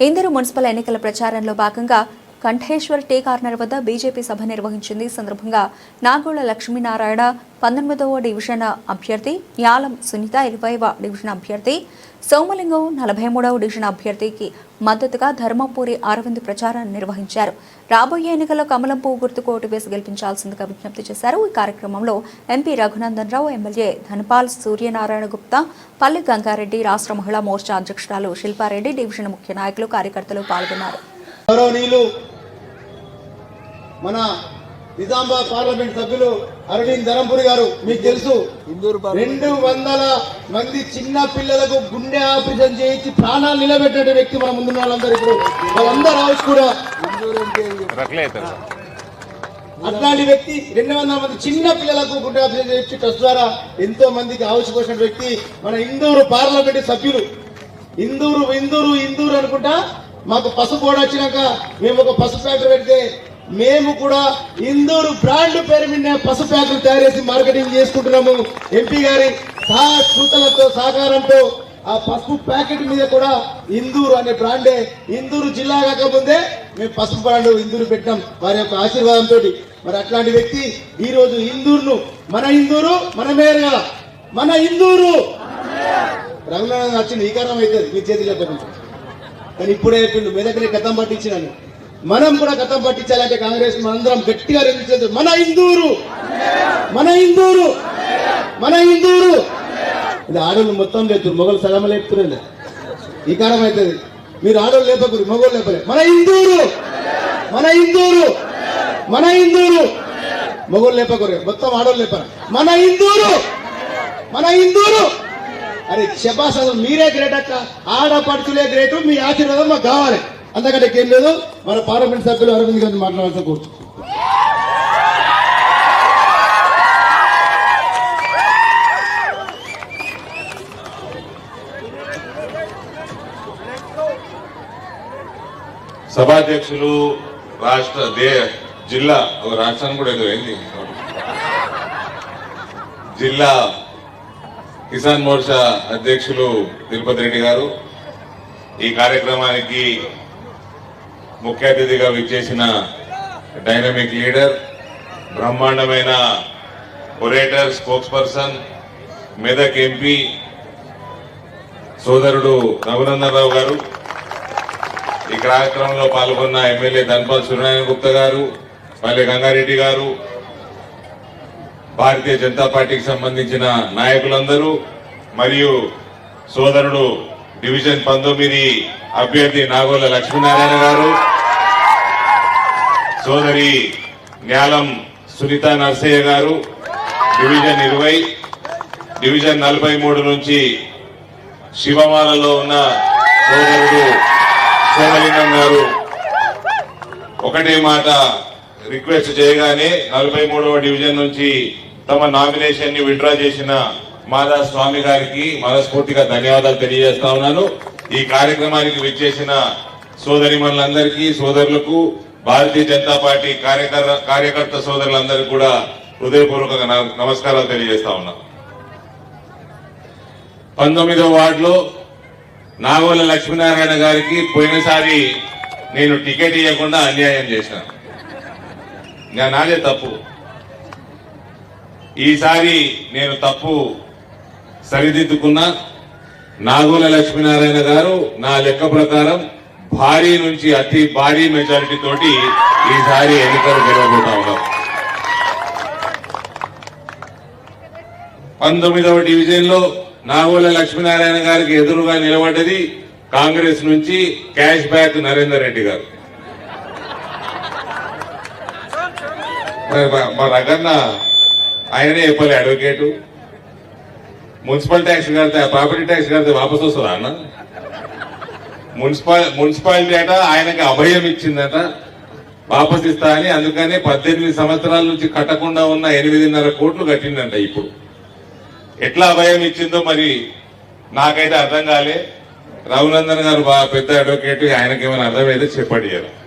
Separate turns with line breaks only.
ఇందరు municipal ఎన్నికల ప్రచారంలో భాగంగా కంఠేశ్వర్ టీ కార్నర్ వద్ద బీజేపీ సభ నిర్వహించింది. ఈ సందర్భంగా నాగోళ లక్ష్మీనారాయణ పంతొమ్మిదవ డివిజన్ అభ్యర్థి యాలం సునీత ఇరవైవ డివిజన్ అభ్యర్థి సోమలింగం నలభై మూడవ డివిజన్ అభ్యర్థికి మద్దతుగా ధర్మపురి అరవింద్ ప్రచారాన్ని నిర్వహించారు. రాబోయే ఎన్నికల్లో కమలం పువ్వు గుర్తుకు ఓటు వేసి గెలిపించాల్సిందిగా విజ్ఞప్తి చేశారు. ఈ కార్యక్రమంలో ఎంపీ రఘునందన్ రావు ఎమ్మెల్యే ధనపాల్ సూర్యనారాయణ గుప్తా పల్లి గంగారెడ్డి రాష్ట్ర మహిళా మోర్చా అధ్యక్షురాలు శిల్పారెడ్డి డివిజన్ ముఖ్య నాయకులు కార్యకర్తలు పాల్గొన్నారు.
మన నిజామాబాద్ పార్లమెంట్ సభ్యులు అరవింద్ ధరంపురి గారు మీకు తెలుసు. రెండు వందల మంది చిన్న పిల్లలకు గుండె ఆపరేషన్ చేయించి ప్రాణాలు నిలబెట్టే వ్యక్తి మన ముందున్న వాళ్ళందరూ ఇప్పుడు. వాళ్ళందరూ కూడా. అట్లాంటి వ్యక్తి రెండు వందల మంది చిన్న పిల్లలకు గుండె ఆపరేషన్ చేయించి ట్రస్ట్ ద్వారా ఎంతో మందికి ఆవిష్కరించిన వ్యక్తి మన ఇందూరు పార్లమెంట్ సభ్యులు. ఇందూరు ఇందూరు ఇందూరు అనుకుంటా మాకు పసుపు కూడా వచ్చినాక మేము ఒక పసుపు ఫ్యాక్టరీ పెడితే మేము కూడా ఇందూరు బ్రాండ్ పేరు మీద పసుపు ప్యాకులు తయారు చేసి మార్కెటింగ్ చేసుకుంటున్నాము. ఎంపీ గారి సహకృతలతో సహకారంతో ఆ పసుపు ప్యాకెట్ మీద కూడా ఇందూరు అనే బ్రాండే ఇందూరు జిల్లా కాకముందే మేము పసుపు బ్రాండ్ ఇందూరు పెట్టాం వారి యొక్క ఆశీర్వాదంతో మరి అట్లాంటి వ్యక్తి ఈ రోజు ఇందూరును మన ఇందూరు మన మేయర్ కదా మన ఇందూరు. రఘునాథ్ వచ్చింది ఈ కారణం అవుతుంది మీ చేతిలో చెప్పకుండా కానీ ఇప్పుడే చెప్పిండు మీ దగ్గరే గతం పట్టించినాను మనం కూడా గతం పట్టించాలంటే కాంగ్రెస్ మనందరం గట్టిగా రెచ్చిపోతుంది మన ఇందూరు మన ఇందూరు మన ఇందూరు ఇది ఆడోళ్ళు మొత్తం లేపుతారు మొగలు సగం లేపుతున్నారు ఈ కారణం అవుతుంది. మీరు ఆడోళ్ళు లేపకూరు మొగోళ్ళు లేపలే మన ఇందూరు మన ఇందూరు మన ఇందూరు మొగోళ్ళు లేపకూరు మొత్తం ఆడోళ్ళు లేపరు. మన ఇందూరు మన ఇందూరు అరే శబాస్ మీరే గ్రేట్ అక్క. ఆడపడుచులే గ్రేటు మీ ఆశీర్వాదం మాకు కావాలి. అంతకంటే ఏం లేదు. మన పార్లమెంట్ సభ్యులు అరవింద్ గారిని మాట్లాడాల్సిన కోరుతూ
సభాధ్యక్షులు రాష్ట్ర దే జిల్లా ఒక రాష్ట్రానికి కూడా ఏదో? జిల్లా కిసాన్ మోర్చా అధ్యక్షులు తిరుపతి రెడ్డి గారు. ఈ కార్యక్రమానికి ముఖ్య అతిథిగా విచ్చేసిన డైనమిక్ లీడర్ బ్రహ్మాండమైన orator spokesperson Medak MP సోదరుడు రఘునందనరావు గారు ఈ కార్యక్రమంలో పాల్గొన్న ఎమ్మెల్యే ధన్పాల్ సూర్యనారాయణ గుప్తా గారు పల్లె గంగారెడ్డి గారు భారతీయ జనతా పార్టీకి సంబంధించిన నాయకులందరూ మరియు సోదరుడు డివిజన్ పంతొమ్మిది అభ్యర్థి నాగోల లక్ష్మీనారాయణ గారు సోదరి న్యాలం సునీత నర్సయ్య గారు డివిజన్ ఇరవై డివిజన్ నలభై మూడు నుంచి శివమాలలో ఉన్న సోదరుడు సోమలింగం గారు. ఒకటే మాట రిక్వెస్ట్ చేయగానే నలభై మూడవ డివిజన్ నుంచి తమ నామినేషన్ని విత్డ్రా చేసిన మాదా స్వామి గారికి మనస్ఫూర్తిగా ధన్యవాదాలు తెలియజేస్తా ఉన్నాను. ఈ కార్యక్రమానికి విచ్చేసిన సోదరిమణులందరికీ సోదరులకు భారతీయ జనతా పార్టీ కార్యకర్త కార్యకర్త సోదరులందరికీ కూడా హృదయపూర్వకంగా నమస్కారాలు తెలియజేస్తా ఉన్నా. పంతొమ్మిదవ వార్డులో నాగోల లక్ష్మీనారాయణ గారికి పోయినసారి నేను టికెట్ ఇవ్వకుండా అన్యాయం చేశాను నా- నాదే తప్పు. ఈసారి నేను తప్పు సరిదిద్దుకున్నా. నాగోల లక్ష్మీనారాయణ గారు నా లెక్క ప్రకారం భారీ నుంచి అతి భారీ మెజారిటీ తోటి ఈసారి ఎన్నికలు గెలవబోతా ఉన్నాం. పంతొమ్మిదవ డివిజన్లో నాగోల లక్ష్మీనారాయణ గారికి ఎదురుగా నిలబడ్డది కాంగ్రెస్ నుంచి క్యాష్ బ్యాక్ నరేందర్ రెడ్డి గారు. మా- దగ్గర ఆయనే చెప్పలే అడ్వకేటు. మున్సిపల్ ట్యాక్స్ కడితే ప్రాపర్టీ ట్యాక్స్ కడితే వాపస్ వస్తుందా అన్న? మున్సిపల్ మున్సిపాలిటీ అట ఆయనకి అభయం ఇచ్చిందట. వాపస్ ఇస్తా అని అందుకని పద్దెనిమిది సంవత్సరాల నుంచి కట్టకుండా ఉన్న ఎనిమిదిన్నర కోట్లు కట్టిందంట ఇప్పుడు. ఎట్లా అభయం ఇచ్చిందో మరి నాకైతే అర్థం కాలే. రఘునందన్ గారు బాగా పెద్ద అడ్వకేట్ ఆయనకేమైనా అర్థమైతే చెప్పడియారు.